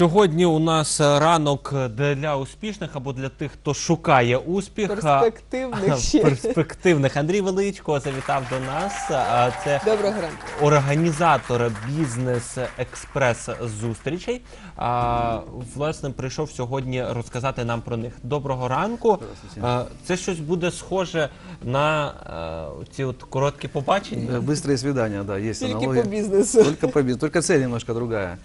Сьогодні у нас е, ранок для успішних або для тих, хто шукає успіх. а, Перспективних ще. перспективних. Андрій Величко завітав до нас. А, Це Доброго ранку. організатор бізнес експрес зустрічей. А, власне, прийшов сьогодні розказати нам про них. Доброго ранку. А, Це щось буде схоже на е, ці от короткі побачення. Э, Быстрые свидания, да, есть Тільки аналогия. по бізнесу. Только по бизнесу. Только цель немножко другая.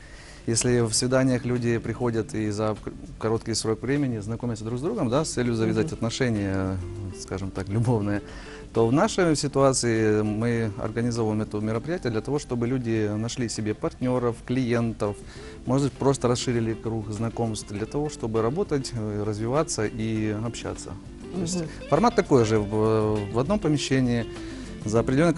Если в свиданиях люди приходят и за короткий срок времени знакомятся друг с другом, да, с целью завязать отношения, скажем так, любовные, то в нашей ситуации мы организовываем это мероприятие для того, чтобы люди нашли себе партнеров, клиентов, может быть, просто расширили круг знакомств для того, чтобы работать, э, развиваться и общаться. То есть формат такой же, в, в одном помещении за определенный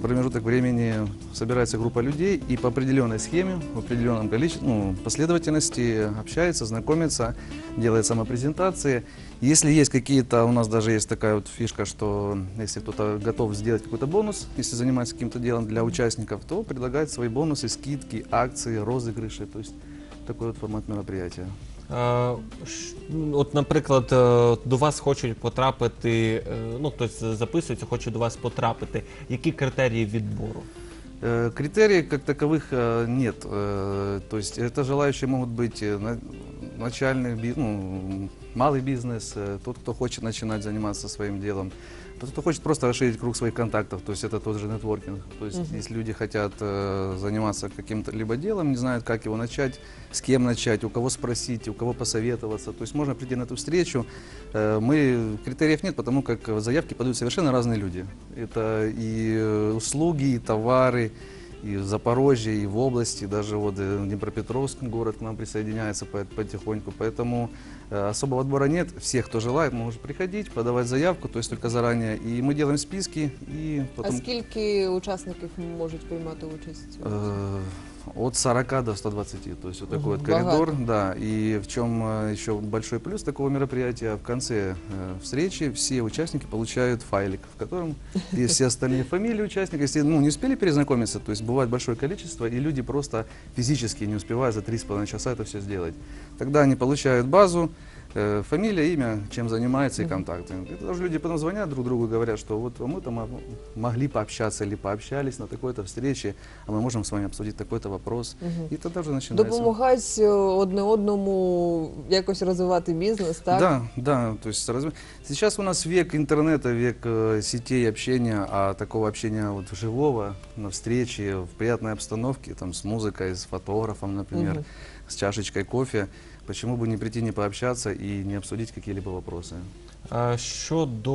промежуток времени собирается группа людей и по определенной схеме, в определенном количестве, ну, последовательности общается, знакомится, делает самопрезентации. Если есть какие-то, у нас даже есть такая вот фишка, что если кто-то готов сделать какой-то бонус, если занимается каким-то делом для участников, то предлагает свои бонусы, скидки, акции, розыгрыши. То есть такой вот формат мероприятия. Е, ш- От, наприклад, е, до вас хочуть потрапити, е, ну хтось записується, хоче до вас потрапити. Які критерії відбору? Э, Критерий как таковых э, нет. Э, То есть это желающие могут быть э, на- начальный, би- ну, малый бизнес, э, тот, кто хочет начинать заниматься своим делом, тот, Кто хочет просто расширить круг своих контактов, то есть это тот же нетворкинг. То есть если люди хотят э, заниматься каким-то либо делом, не знают, как его начать, с кем начать, у кого спросить, у кого посоветоваться, то есть можно прийти на эту встречу. Э, Мы, критериев нет, потому как заявки подают совершенно разные люди. Это и э, услуги, и товары, и в Запорожье, и в области, даже вот э, Днепропетровск город к нам присоединяется по- потихоньку, поэтому особого отбора нет. Все, кто желает, может приходить, подавать заявку, то есть только заранее, и мы делаем списки, и А потом скільки учасників можуть приймати участь? э, от 40 до 120, то есть вот такой вот коридор, да, и в чем э, еще большой плюс такого мероприятия, в конце э, встречи все участники получают файлик, в котором есть все остальные фамилии участников, если ну, не успели перезнакомиться, то есть бывает большое количество, и люди просто физически не успевают за 3,5 часа это все сделать. Тогда они получают базу, э, фамилия, имя, чем занимается и контакты. Это даже люди потом звонят друг другу и говорят, что вот мы там могли пообщаться или пообщались на такой-то встрече, а мы можем с вами обсудить такой-то вопрос. И тогда уже начинается. Допомагають е, одне одному якось розвивати бізнес, так? Да, да, то есть разв- сейчас у нас век интернета, век э, сетей общения, а такого общения вот живого, на встрече, в приятной обстановке, там, с музыкой, с фотографом, например, Мгм. с чашечкой кофе, почему бы не прийти, не пообщаться и не обсудить какие-либо вопросы? Е, Щодо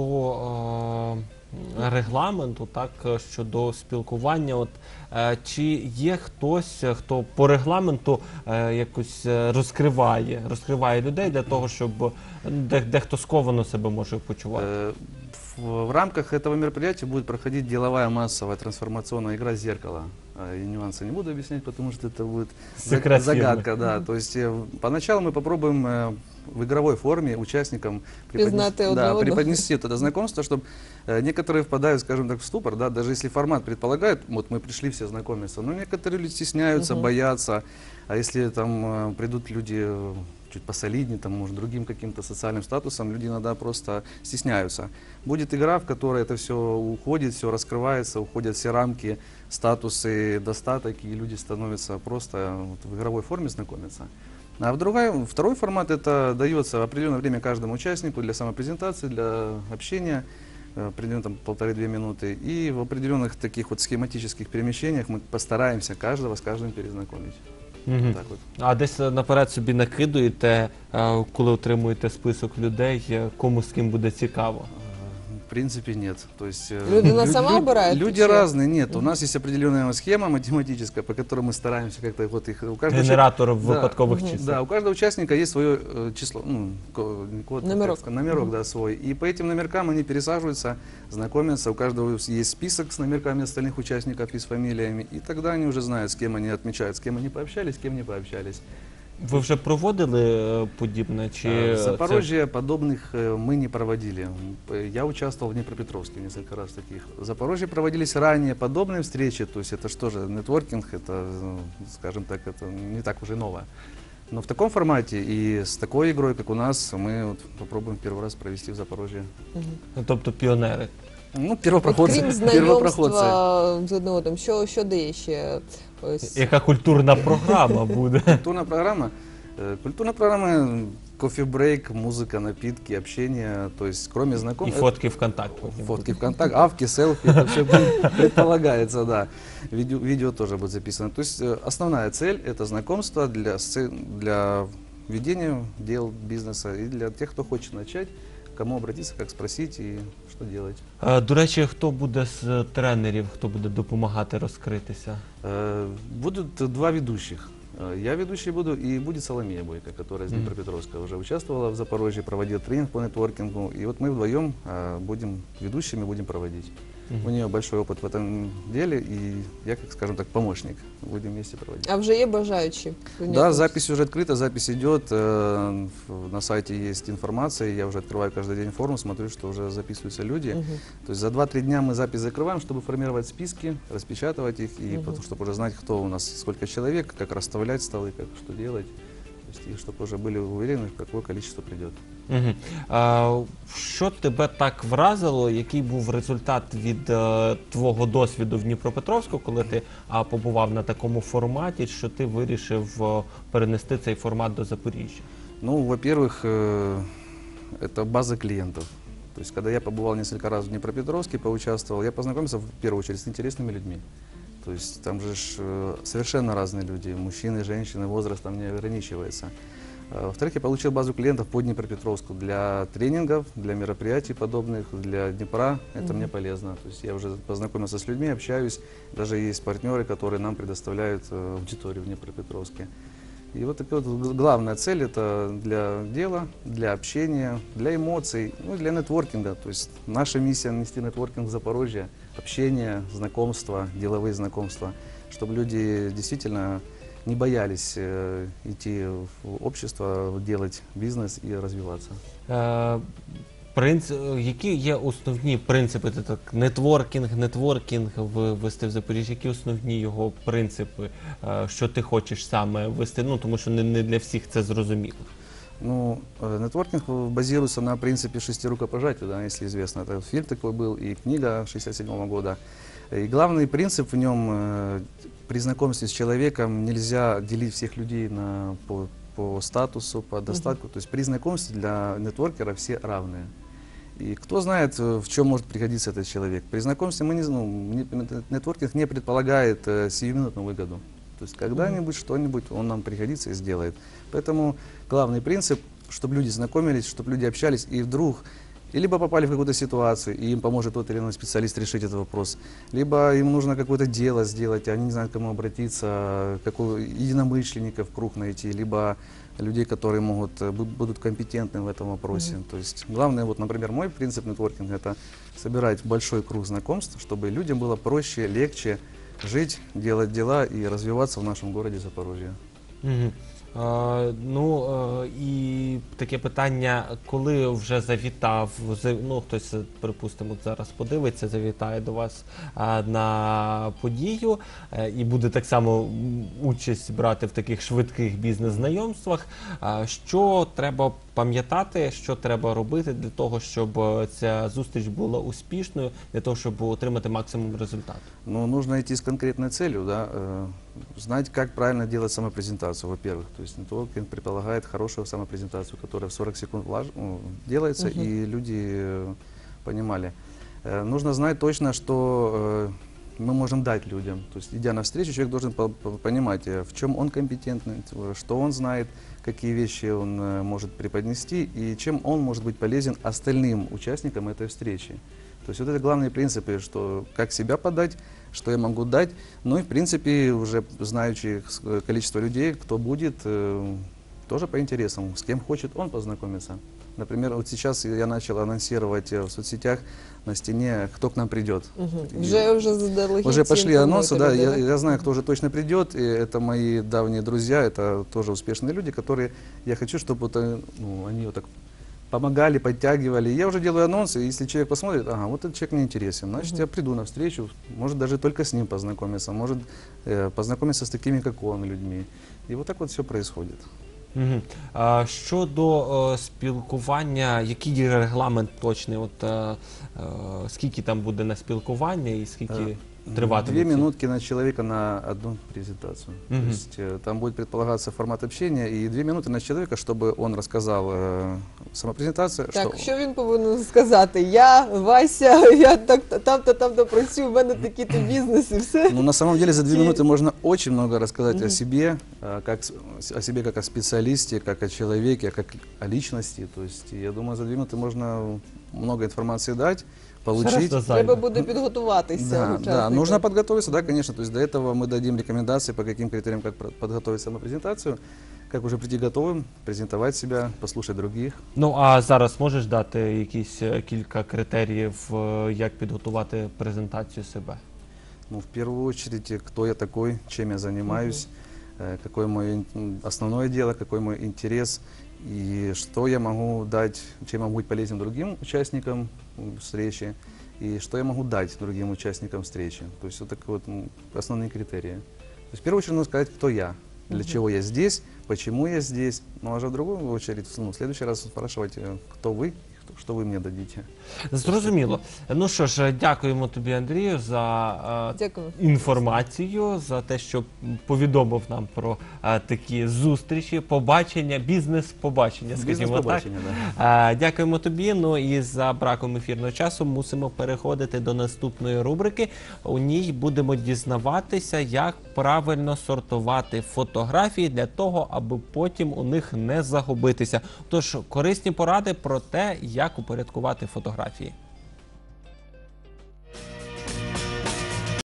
е, регламенту, так е, щодо спілкування, от е, чи є хтось, е, хто по регламенту е, якось е, розкриває, розкриває людей для того, щоб е, де, дехто сковано себе може почувати? Э, В, в рамках этого мероприятия будет проходить деловая массовая трансформационная игра «Зеркало». А, И нюансы не буду объяснять, потому что это будет за- Секрет загадка. Да. То есть э, поначалу мы попробуем э, в игровой форме участникам одне да, преподнести вот это знакомство, чтобы некоторые впадают, скажем так, в ступор, да, даже если формат предполагает, вот мы пришли все знакомиться, но некоторые люди стесняются, Мгм. боятся, а если там э, придут люди э, чуть посолиднее, там, может, другим каким-то социальным статусом, люди иногда просто стесняются. Будет игра, в которой это все уходит, все раскрывается, уходят все рамки, статусы, достаток, и люди становятся просто вот в игровой форме знакомиться. А в другой, второй формат это дается определенное время каждому участнику для самопрезентации, для общения, э, определенно там полторы-две минуты. И в определенных таких вот схематических перемещениях мы постараемся каждого с каждым перезнакомить. Мгм. Так вот. А десь е, наперед собі накидуєте, е, коли отримуєте список людей, е, кому з ким буде цікаво. В принципе, нет. То есть, э, Людина лю- сама выбирает, Люди разные, нет. У нас есть определенная схема математическая, по которой мы стараемся как-то вот их... У каждого Генератор Мгм. чисел. Да, у каждого участника есть свое э, число, ну, код, Номерок. номерок, да, свой. И по этим номеркам они пересаживаются, знакомятся, у каждого есть список с номерками остальных участников и с фамилиями, и тогда они уже знают, с кем они отмечают, с кем они пообщались, с кем не пообщались. Ви вже проводили е, подібне? Чи Э, В це- Запорожье подобных э, мы не проводили. Я участвовал в Днепропетровске несколько раз таких. В Запорожье проводились ранее подобные встречи, то есть это что же, нетворкинг, это, э, скажем так, это не так уже ново. Но в таком формате и с такой игрой, как у нас, мы вот попробуем первый раз провести в Запорожье. Ну, Тобто піонери. Ну, От первопроходцы. крім первопроходцы. знайомства з одним одним, що, що дає ще? Ось. Яка культурна програма буде? Культурная программа. Э, Культурная программа, кофе-брейк, музыка, напитки, общение. То есть, кроме І знакомых... фотки ВКонтакт. потім Фотки будуть. ВКонтакте, авки, селфи, это все предполагается, да. Видео, видео тоже будет записано. То есть э, основная цель это знакомство для, сце- для ведения дел бизнеса и для тех, кто хочет начать, к кому обратиться, как спросить и что делать. Е, До речі, хто буде з тренерів, хто буде допомагати розкритися? Э, Будут два ведущих. Э, Я ведущий буду, и будет Соломея Бойко, которая из Мгм. Днепропетровска уже участвовала в Запорожье, проводила тренинг по нетворкингу. И вот мы вдвоем э, будем ведущими, будем проводить. У нее большой опыт в этом деле, и я, как скажем так, помощник. Будем вместе проводить. А вже є бажаючі? Да, запись уже открыта, запись идет. э, в- На сайте есть информация. Я уже открываю каждый день форум, смотрю, что уже записываются люди. То есть за 2-3 дня мы запись закрываем, чтобы формировать списки, распечатывать их, и потом, чтобы уже знать, кто у нас, сколько человек, как расставлять столы, как что делать. То есть, и чтобы уже были уверены, какое количество придет. Угу. А, що тебе так вразило? Який був результат від е, твого досвіду в Дніпропетровську, коли ти а, побував на такому форматі, що ти вирішив е, перенести цей формат до Запоріжжя? Ну, во-первых, э, это база клиентов. То есть, когда я побывал несколько раз в Днепропетровске, поучаствовал, я познакомился в первую очередь с интересными людьми. То есть там же э, совершенно разные люди, мужчины, женщины, возраст там не ограничивается. А, Во-вторых, я получил базу клиентов по Днепропетровску для тренингов, для мероприятий подобных, для Днепра. Это мне полезно. То есть я уже познакомился с людьми, общаюсь. Даже есть партнеры, которые нам предоставляют э, аудиторию в Днепропетровске. И вот вот главная цель это для дела, для общения, для эмоций, ну для нетворкинга. То есть наша миссия нести нетворкинг в Запорожье, общение, знакомства, деловые знакомства, чтобы люди действительно не боялись э, идти в общество, делать бизнес и развиваться. Е, принц... е, Які є основні принципи ти так, нетворкінг, нетворкінг в- ввести в Запоріжжя? Які основні його принципи, е, що ти хочеш саме ввести? Ну тому що не, не для всіх це зрозуміло. Ну, э, нетворкинг базируется на принципе шести рукопожатий, да, если известно. Это фильм такой был и книга 67 года. И главный принцип в нем, э, при знакомстве с человеком нельзя делить всех людей на, по, по статусу, по достатку. То есть при знакомстве для нетворкера все равные. И кто знает, э, в чем может пригодиться этот человек. При знакомстве мы не, ну, не- нетворкинг не предполагает э, сиюминутную выгоду. То есть когда-нибудь что-нибудь он нам пригодится и сделает. Поэтому главный принцип, чтобы люди знакомились, чтобы люди общались, и вдруг и либо попали в какую-то ситуацию, и им поможет тот или иной специалист решить этот вопрос, либо им нужно какое-то дело сделать, и они не знают, к кому обратиться, какой единомышленников круг найти, либо людей, которые могут, э, бу- будут компетентны в этом вопросе. То есть главное, вот, например, мой принцип нетворкинга – это собирать большой круг знакомств, чтобы людям было проще, легче жить, делать дела и развиваться в нашем городе Запорожье. Угу. Е, ну е, і таке питання, коли вже завітав, за- ну хтось, припустимо, зараз подивиться, завітає до вас на подію е, і буде так само участь брати в таких швидких бізнес-знайомствах. Що треба пам'ятати, що треба робити для того, щоб е, ця зустріч була успішною, для того, щоб отримати максимум результату? Но нужно идти с конкретной целью, да, э, знать, как правильно делать самопрезентацию, во-первых. То есть нетворкинг предполагает хорошую самопрезентацию, которая в 40 секунд влаж- ну, делается, Мгм. и люди э, понимали. Э, нужно знать точно, что э, мы можем дать людям. То есть, идя навстречу, человек должен по- по- понимать, э, в чем он компетентный, э, что он знает, какие вещи он э, может преподнести и чем он может быть полезен остальным участникам этой встречи. То есть вот это главные принципы, что как себя подать, что я могу дать. Ну и в принципе уже знающие э, количество людей, кто будет, э, тоже по интересам, с кем хочет он познакомиться. Например, вот сейчас я начал анонсировать э, в соцсетях на стене, кто к нам придет. Мгм. И Вже вже заздалегідь. Уже всі пошли інформуєте анонсы, да, людей, я, я знаю, кто уже точно придет, и это мои давние друзья, это тоже успешные люди, которые, я хочу, чтобы вот, э, ну, они вот так помогали, подтягивали. Я уже делаю анонсы, и если человек посмотрит, ага, вот этот человек мне интересен, значит, Мгм. я приду на встречу, может, даже только с ним познакомиться, может, э, познакомиться с такими, как он, людьми. И вот так вот все происходит. Мгм. А щодо е, спілкування, який є регламент точний? От е, е, скільки там буде на спілкування і скільки Э, триватиме? Две ці- минутки на человека на одну презентацию. Мгм. То есть э, там будет предполагаться формат общения и две минуты на человека, чтобы он рассказал э, сама презентация. Так, что... що він повинен сказати? Я, Вася, я так там-то там-то працюю, в мене такі-то бізнес і все. Ну, на самом деле, за две Те- минуты можно очень много рассказать Мгм. о себе, э, как, с- о себе как о специалисте, как о человеке, как о личности. То есть, я думаю, за две минуты можно много информации дать, получить. Серйозно, Зайве. Треба буде підготуватися. Да, да, учасникам. нужно подготовиться, да, конечно. То есть до этого мы дадим рекомендации, по каким критериям, как про- подготовить саму презентацию, как уже прийти готовым, презентовать себя, послушать других. Ну а зараз можеш дати якісь е, кілька критеріїв, е, як підготувати презентацію себе? Ну, в первую очередь, э, кто я такой, чем я занимаюсь, э, какое мое ин- основное дело, какой мой интерес и что я могу дать, чем я могу быть полезен другим участникам встречи и что я могу дать другим участникам встречи. То есть вот такие вот основные критерии. То есть в первую очередь нужно сказать, кто я, для чего я здесь, почему я здесь, ну а уже в другую очередь, ну, в следующий раз спрашивать, э, кто вы, что вы мне дадите. Зрозуміло. Ну що ж, дякуємо тобі, Андрію, за е, Дякую. інформацію, за те, що повідомив нам про е, такі зустрічі, побачення, бізнес-побачення, скажімо так. Е, Дякуємо тобі. Ну і за браком ефірного часу мусимо переходити до наступної рубрики. У ній будемо дізнаватися, як правильно сортувати фотографії для того, аби потім у них не загубитися. Тож корисні поради про те, як упорядкувати фотографії.